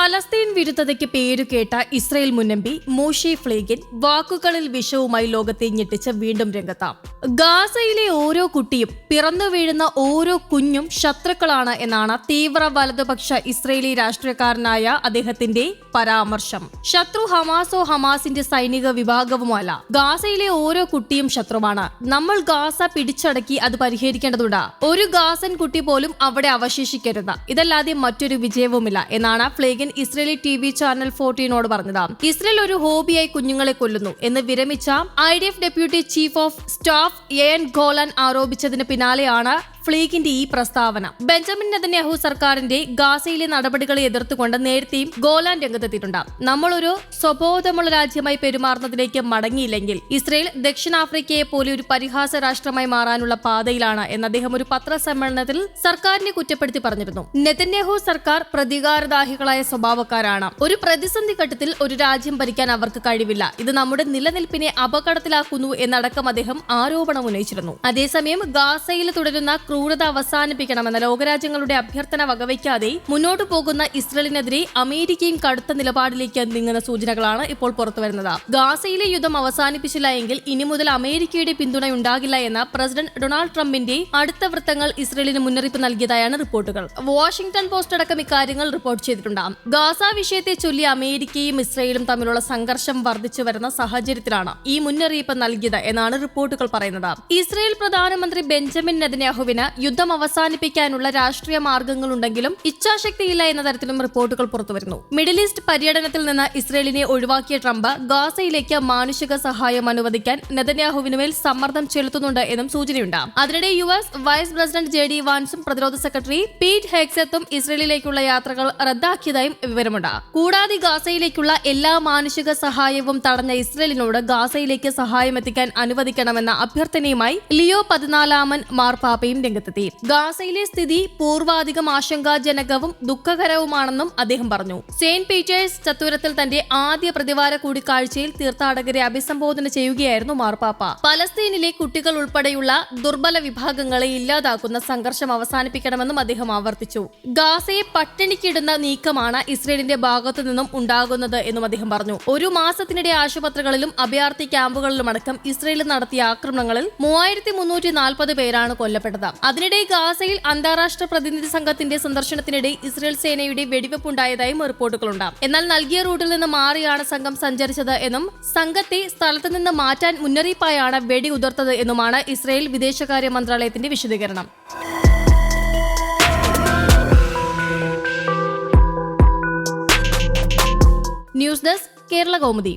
Palestine വിരുദ്ധതയ്ക്ക് പേരുകേട്ട Israel മുന്നമ്പി മോഷി ഫ്ലേഗിൻ വാക്കുകളിൽ വിഷവുമായി ലോകത്തെ ഞെട്ടിച്ച് വീണ്ടും രംഗത്താം. ഗാസയിലെ ഓരോ കുട്ടിയും പിറന്നു വീഴുന്ന ഓരോ കുഞ്ഞും ശത്രുക്കളാണ് എന്നാണ് തീവ്ര വലതുപക്ഷ ഇസ്രയേലി രാഷ്ട്രീയക്കാരനായ അദ്ദേഹത്തിന്റെ പരാമർശം. ശത്രു ഹമാസോ ഹമാസിന്റെ സൈനിക വിഭാഗവുമല്ല. ഗാസയിലെ ഓരോ കുട്ടിയും ശത്രുവാണ്. നമ്മൾ ഗാസ പിടിച്ചടക്കി അത് പരിഹരിക്കേണ്ടതുണ്ട്. ഒരു ഗാസൻ കുട്ടി പോലും അവിടെ അവശേഷിക്കരുത്. ഇതല്ലാതെ മറ്റൊരു വിജയവുമില്ല എന്നാണ് ഫ്ലേഗൻ ഇസ്രയേലി ടി വി ചാനൽ ഫോർട്ടീനോട് പറഞ്ഞത് ഇസ്രയേൽ ഒരു ഹോബിയായി കുഞ്ഞുങ്ങളെ കൊല്ലുന്നു എന്ന് വിരമിച്ച I D F deputy chief of staff A എൻ ഗോലാൻ ആരോപിച്ചതിന് പിന്നാലെയാണ് ഫ്ലീഗിന്റെ ഈ പ്രസ്താവന. ബെഞ്ചമിൻ നെതന്യാഹു സർക്കാരിന്റെ ഗാസയിലെ നടപടികളെ എതിർത്തുകൊണ്ട് നേരത്തെയും ഗോലാൻ രംഗത്തെത്തിയിട്ടുണ്ട്. നമ്മളൊരു സ്വബോധമുള്ള രാജ്യമായി പെരുമാറുന്നതിലേക്ക് മടങ്ങിയില്ലെങ്കിൽ ഇസ്രയേൽ ദക്ഷിണാഫ്രിക്കയെ പോലെ ഒരു പരിഹാസ രാഷ്ട്രമായി മാറാനുള്ള പാതയിലാണ് എന്ന് അദ്ദേഹം ഒരു പത്രസമ്മേളനത്തിൽ സർക്കാരിനെ കുറ്റപ്പെടുത്തി പറഞ്ഞിരുന്നു. നെതന്യാഹു സർക്കാർ പ്രതികാരദാഹികളായ സ്വഭാവക്കാരാണ്. ഒരു പ്രതിസന്ധി ഘട്ടത്തിൽ ഒരു രാജ്യം ഭരിക്കാൻ അവർക്ക് കഴിവില്ല. ഇത് നമ്മുടെ നിലനിൽപ്പിനെ അപകടത്തിലാക്കുന്നു എന്നടക്കം അദ്ദേഹം ആരോപണം ഉന്നയിച്ചിരുന്നു. അതേസമയം ഗാസയിൽ തുടരുന്ന ക്രൂരത അവസാനിപ്പിക്കണമെന്ന ലോകരാജ്യങ്ങളുടെ അഭ്യർത്ഥന വകവയ്ക്കാതെ മുന്നോട്ടു പോകുന്ന ഇസ്രയേലിനെതിരെ അമേരിക്കയും കടുത്ത നിലപാടിലേക്ക് നീങ്ങുന്ന സൂചനകളാണ് ഇപ്പോൾ പുറത്തുവരുന്നത് ഗാസയിലെ യുദ്ധം അവസാനിപ്പിച്ചില്ല എങ്കിൽ ഇനി മുതൽ അമേരിക്കയുടെ പിന്തുണ ഉണ്ടാകില്ല എന്ന പ്രസിഡന്റ് ഡൊണാൾഡ് ട്രംപിന്റെ അടുത്ത വൃത്തങ്ങൾ ഇസ്രയേലിന് മുന്നറിയിപ്പ് നൽകിയതായാണ് റിപ്പോർട്ടുകൾ. വാഷിംഗ്ടൺ പോസ്റ്റ് അടക്കം ഇക്കാര്യങ്ങൾ റിപ്പോർട്ട് ചെയ്തിട്ടുണ്ട്. ഗാസ വിഷയത്തെ ചൊല്ലി അമേരിക്കയും ഇസ്രയേലും തമ്മിലുള്ള സംഘർഷം വർദ്ധിച്ചു വരുന്ന സാഹചര്യത്തിലാണ് ഈ മുന്നറിയിപ്പ് നൽകിയത് എന്നാണ് റിപ്പോർട്ടുകൾ പറയുന്നത്. ഇസ്രയേൽ പ്രധാനമന്ത്രി ബെഞ്ചമിൻ നെതന്യാഹുവിന് യുദ്ധം അവസാനിപ്പിക്കാനുള്ള രാഷ്ട്രീയ മാർഗങ്ങളുണ്ടെങ്കിലും ഇച്ഛാശക്തിയില്ല എന്ന തരത്തിലും റിപ്പോർട്ടുകൾ പുറത്തുവരുന്നു. മിഡിൽ ഈസ്റ്റ് പര്യടനത്തിൽ നിന്ന് ഇസ്രയേലിനെ ഒഴിവാക്കിയ ട്രംപ് ഗാസയിലേക്ക് മാനുഷിക സഹായം അനുവദിക്കാൻ നെതന്യാഹുവിനുമേൽ സമ്മർദ്ദം ചെലുത്തുന്നുണ്ട് എന്നും സൂചനയുണ്ട്. അതിനിടെ U S vice president J D വാൻസും പ്രതിരോധ സെക്രട്ടറി പീറ്റ് ഹെക്സത്തും ഇസ്രയേലിലേക്കുള്ള യാത്രകൾ റദ്ദാക്കിയതായും വിവരമുണ്ട്. കൂടാതെ ഗാസയിലേക്കുള്ള എല്ലാ മാനുഷിക സഹായവും തടഞ്ഞ ഇസ്രയേലിനോട് ഗാസയിലേക്ക് സഹായം എത്തിക്കാൻ അനുവദിക്കണമെന്ന അഭ്യർത്ഥനയുമായി ലിയോ പതിനാലാമൻ മാർപ്പാപ്പയും രംഗത്തെത്തി. ഗാസയിലെ സ്ഥിതി പൂർവാധികം ആശങ്കാജനകവും ദുഃഖകരവുമാണെന്നും അദ്ദേഹം പറഞ്ഞു. സെയിന്റ് പീറ്റേഴ്സ് ചത്തുരത്തിൽ തന്റെ ആദ്യ പ്രതിവാര കൂടിക്കാഴ്ചയിൽ തീർത്ഥാടകരെ അഭിസംബോധന ചെയ്യുകയായിരുന്നു മാർപ്പാപ്പ. പലസ്തീനിലെ കുട്ടികൾ ഉൾപ്പെടെയുള്ള ദുർബല വിഭാഗങ്ങളെ ഇല്ലാതാക്കുന്ന സംഘർഷം അവസാനിപ്പിക്കണമെന്നും അദ്ദേഹം ആവർത്തിച്ചു. ഗാസയെ പട്ടിണിക്കിടുന്ന നീക്കമാണ് ഇസ്രയേലിന്റെ ഭാഗത്തു നിന്നും ഉണ്ടാകുന്നത് എന്നും അദ്ദേഹം പറഞ്ഞു. ഒരു മാസത്തിനിടെ ആശുപത്രികളിലും അഭയാർത്ഥി ക്യാമ്പുകളിലുമടക്കം ഇസ്രയേൽ നടത്തിയ ആക്രമണങ്ങളിൽ മൂവായിരത്തി മുന്നൂറ്റി നാൽപ്പത് പേരാണ് കൊല്ലപ്പെട്ടത്. അതിനിടെ ഗാസയിൽ അന്താരാഷ്ട്ര പ്രതിനിധി സംഘത്തിന്റെ സന്ദർശനത്തിനിടെ ഇസ്രയേൽ സേനയുടെ വെടിവെപ്പുണ്ടായതായും റിപ്പോർട്ടുകളുണ്ട്. എന്നാൽ നൽകിയ റൂട്ടിൽ നിന്ന് മാറിയാണ് സംഘം സഞ്ചരിച്ചത് എന്നും സംഘത്തെ സ്ഥലത്ത് നിന്ന് മാറ്റാൻ മുന്നറിയിപ്പായാണ് വെടി ഉതിർത്തത് എന്നുമാണ് ഇസ്രയേൽ വിദേശകാര്യ മന്ത്രാലയത്തിന്റെ വിശദീകരണം. News desk Kerala Kaumudi.